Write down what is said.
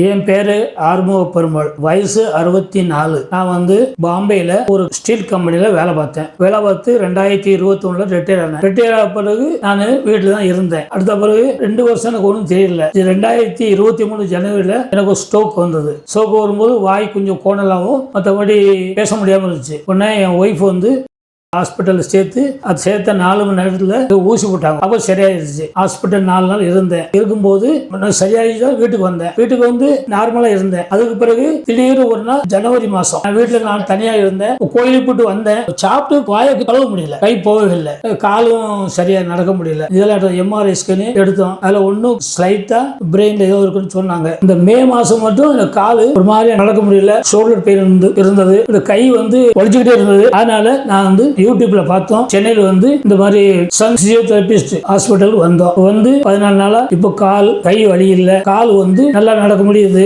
என் பேரு ஆர்முக பெருமாள். வயசு அறுபத்தி நாலு நான் வந்து பாம்பேல ஒரு ஸ்டீல் கம்பெனில வேலை பார்த்தேன். வேலை பார்த்து ரெண்டாயிரத்தி இருபத்தி ஒண்ணுல ரிட்டையர் ஆனேன். ரிட்டையர் ஆன பிறகு நான் வீட்டில் தான் இருந்தேன். அடுத்த பிறகு ரெண்டு வருஷம் எனக்கு ஒன்றும் தெரியல. இது ரெண்டாயிரத்தி இருபத்தி மூணு ஜனவரியில் எனக்கு ஒரு ஸ்ட்ரோக் வந்தது. ஸ்ட்ரோக் வரும்போது வாய் கொஞ்சம் கோணலாகவும் மற்றபடி பேச முடியாமல் இருந்துச்சு. உடனே என் ஒய்ஃப் வந்து ஹாஸ்பிட்டலில் சேர்த்து அது சேர்த்த நாலு மணி நேரத்தில் ஊசி போட்டாங்க. அப்போ சரியாயிருச்சு. ஹாஸ்பிட்டல் நாலு நாள் இருந்தேன். இருக்கும்போது நான் வீட்டுக்கு வந்தேன். வீட்டுக்கு வந்து நார்மலாக இருந்தேன். அதுக்கு பிறகு திடீர்னு ஒரு நாள் ஜனவரி மாதம் நான் வீட்டில் நான் தனியாக இருந்தேன். கோயிலுக்கு போட்டு வந்தேன். சாப்பிட்டு வாயை கழுவ முடியல. கை போகவே இல்லை. காலும் சரியாக நடக்க முடியல. இதெல்லாம் எம்ஆர்ஐ ஸ்கேனு எடுத்தோம். அதில் ஒன்றும் ஸ்லைட்டாக பிரெயினில் ஏதோ இருக்குன்னு சொன்னாங்க. இந்த மே மாதம் மட்டும் இந்த கால் ஒரு மாதிரியாக நடக்க முடியல. ஷோல்டர் பெயின் இருந்து இருந்தது. இந்த கை வந்து வலிச்சுக்கிட்டே இருந்தது. அதனால நான் வந்து யூடியூப்ல பார்த்தோம். சென்னையில் வந்து இந்த மாதிரி சன் பிசியோதெரபிஸ்ட் ஹாஸ்பிட்டல் வந்தோம். வந்து பதினாலு நாளா இப்போ கால் கை வலி இல்லை. கால் வந்து நல்லா நடக்க முடியுது.